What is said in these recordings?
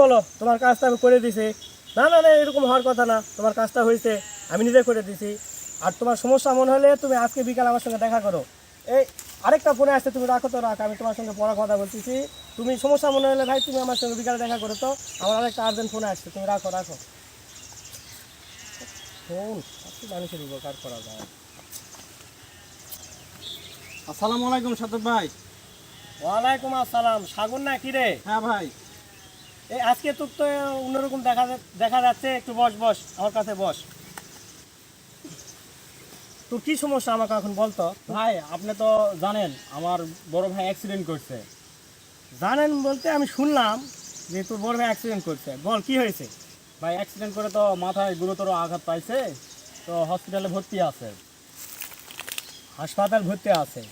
বলো? তোমার কাজটা আমি করে দিছি। না না না, এরকম হওয়ার কথা না। তোমার কাজটা হয়েছে, আমি নিজে করে দিছি। আর তোমার সমস্যা মনে হলে তুমি আজকে বিকাল আমার সঙ্গে দেখা করো। এই, আরেকটা ফোনে আসছে, তুমি রাখো তো, রাখ, আমি তোমার সঙ্গে পড়া কথা বলতেছি। তুমি সমস্যা মনে হলে ভাই, তুমি আমার সঙ্গে বিকালে দেখা করো তো। আমার আরেকটা আর্জেন্ট ফোনে আসছে, তুমি রাখো রাখো। ফোন? মানুষের উপকার করা যায়। আসসালামু আলাইকুম সাদত ভাই। ওয়ালাইকুম আসসালাম। সাগর না কি রে? হ্যাঁ ভাই। এই আজকে তোর তো অন্যরকম দেখা দেখা যাচ্ছে। একটু বস বস আমার কাছে বস। তোর কি সমস্যা আমাকে এখন বলতো ভাই আপনি তো জানেন আমার বড় ভাই অ্যাক্সিডেন্ট করছে। জানেন বলতে আমি শুনলাম যে তোর বড় ভাই অ্যাক্সিডেন্ট করছে। বল কি হয়েছে? ভাই অ্যাক্সিডেন্ট করে তো মাথায় গুরুতর আঘাত পাইছে। তো হসপিটালে ভর্তি আছে। হাসপাতাল ভর্তি আছে।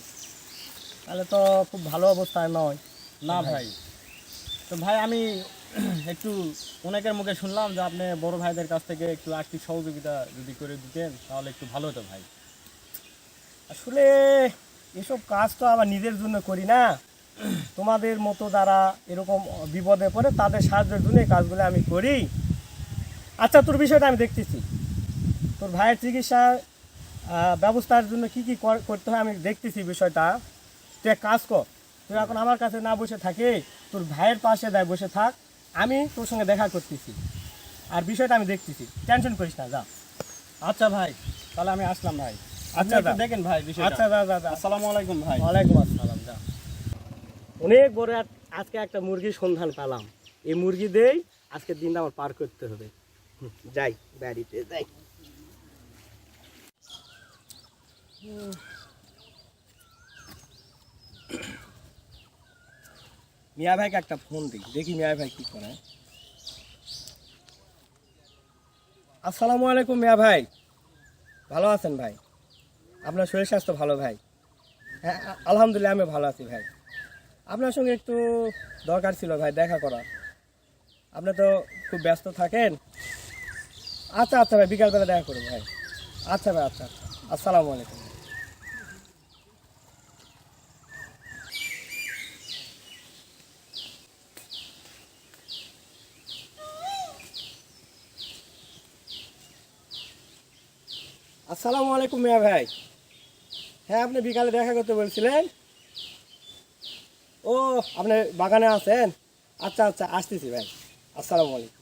তাহলে তো খুব ভালো অবস্থায় নয়। না ভাই। তো ভাই আমি একটু অনেকের মুখে শুনলাম যে আপনি বড় ভাইদের কাছ থেকে একটু আর্থিক সহযোগিতা যদি করে দিতেন তাহলে একটু ভালো হতো ভাই। আসলে এসব কাজ তো আবার নিজের জন্য করি না। তোমাদের মতো যারা এরকম বিপদে পড়ে তাদের সাহায্যের জন্য এই কাজগুলো আমি করি। আচ্ছা তোর বিষয়টা আমি দেখতেছি। তোর ভাইয়ের চিকিৎসা ব্যবস্থার জন্য কি কি করতে হয় আমি দেখতেছি বিষয়টা। তুই এক কাজ কর তুই এখন আমার কাছে না বসে থাকে তোর ভাইয়ের পাশে দেয় বসে থাক আমি তোর সঙ্গে দেখা করতেছি। আর বিষয়টা আমি দেখতেছি টেনশন করিস না যা। আচ্ছা ভাই তাহলে আমি আসলাম ভাই। আচ্ছা, দেখেন ভাই বিষয়টা। আচ্ছা যা যা আসসালামু আলাইকুম ভাই। ওয়ালাইকুম আসসালাম যা। অনেক বড় আজকে একটা মুরগির সন্ধান পেলাম। এই মুরগি দেই আজকে দিনটা আমার পার করতে হবে। যাই বাড়িতে যাই। মিয়া ভাইকে একটা ফোন দিই, দেখি মিয়া ভাই কি করে। আসসালামু আলাইকুম মিয়া ভাই। ভালো আছেন ভাই? আপনার শরীর স্বাস্থ্য ভালো ভাই? হ্যাঁ আলহামদুলিল্লাহ আমি ভালো আছি ভাই। আপনার সঙ্গে একটু দরকার ছিল ভাই, দেখা করার। আপনি তো খুব ব্যস্ত থাকেন। আচ্ছা আচ্ছা ভাই, বিকালবেলা দেখা করুন ভাই। আচ্ছা ভাই আচ্ছা আচ্ছা। আসসালামু আলাইকুম। আসসালামু আলাইকুম মিয়া ভাই। হ্যাঁ আপনি বিকালে দেখা করতে বলছিলেন? ও আপনি বাগানে আছেন? আচ্ছা আচ্ছা আসতেছি ভাই। আসসালামু আলাইকুম।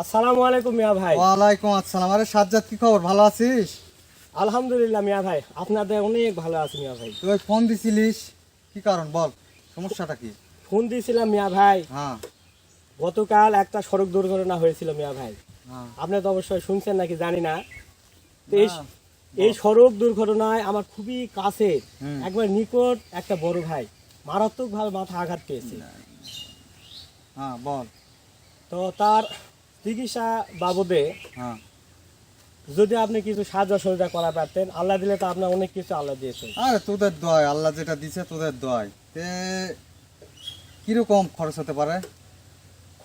আসসালামু আলাইকুম মিয়া ভাই। ওয়ালাইকুম আসসালাম। আরে সাজ্জাদ কি খবর? ভালো আছিস? আলহামদুলিল্লাহ মিয়া ভাই আপনাদের অনেক ভালো আছে মিয়া ভাই। তুই ফোন দিছিলিস? কি কারণ? বল সমস্যাটা কি? ফোন দিয়েছিলাম মিয়া ভাই। হ্যাঁ। গতকাল একটা সড়ক দুর্ঘটনা হয়েছিল মিয়া ভাই। হ্যাঁ। আপনি তো অবশ্যই শুনছেন নাকি জানি না। এই সড়ক দুর্ঘটনায় আমার খুবই কাছে একবার নিকট একটা বড় ভাই মারাত্মকভাবে মাথা আঘাত পেয়েছে। হ্যাঁ বল। তো তার চিকিৎসা বাবদে হ্যাঁ। যদি আপনি কিছু সাহায্য সহযোগিতা করা পারতেন আল্লাহ দিলে তো আপনার অনেক কিছু আল্লাহ দিয়েছে। আরে তোদের দয় আল্লাহ যেটা দিছে তোদের দয় কীরকম খরচ হতে পারে?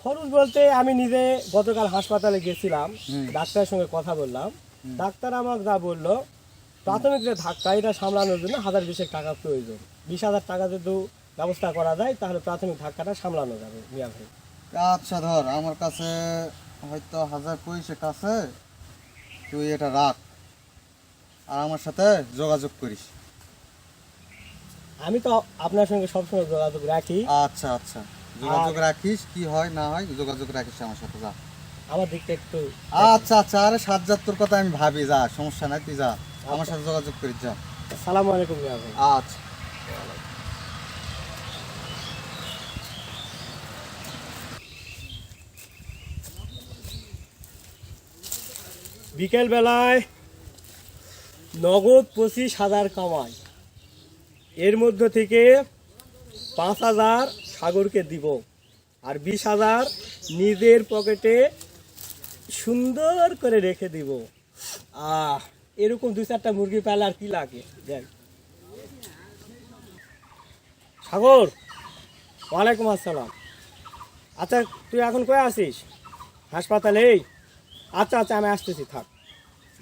খরচ বলতে আমি নিজে গতকাল হাসপাতালে গেছিলাম ডাক্তারের সঙ্গে কথা বললাম। ডাক্তার আমাকে যা বলল প্রাথমিক যে ধাক্কা এটা সামলানোর জন্য হাজার বিশেক টাকা প্রয়োজন। বিশ হাজার টাকা যদি ব্যবস্থা করা যায় তাহলে প্রাথমিক ধাক্কাটা সামলানো যাবে মিয়া ভাই। আচ্ছা ধর আমার কাছে হয়তো হাজার পয়সা কাছে তুই এটা রাখ। আর আমার সাথে যোগাযোগ করিস। আমি তো আপনার সঙ্গে সবসময় যোগাযোগ রাখি। আচ্ছা আচ্ছা। যোগাযোগ রাখিস কি হয় না হয় যোগাযোগ রাখিস আমার সাথে যা। আমার দিকটা একটু আচ্ছা আচ্ছা আরে সাজ্জাদ তোর কথা আমি ভাবি যা সমস্যা নাই তুই যা। আমার সাথে যোগাযোগ করিস যা। সালাম আলাইকুম আচ্ছা। বিকেল বেলায় নগদ পঁচিশ হাজার কামাই। এর মধ্য থেকে পাঁচ হাজার সাগরকে দিব। আর বিশ হাজার নিজের পকেটে সুন্দর করে রেখে দিব। আহ, এরকম দু চারটা মুরগি পেলে আর কি লাগে? দেখ। সাগর, ওয়ালাইকুম আসসালাম। আচ্ছা তুই এখন কয়ে আসিস হাসপাতালে আচ্ছা আচ্ছা আমি আসতেছি, থাক।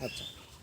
আচ্ছা।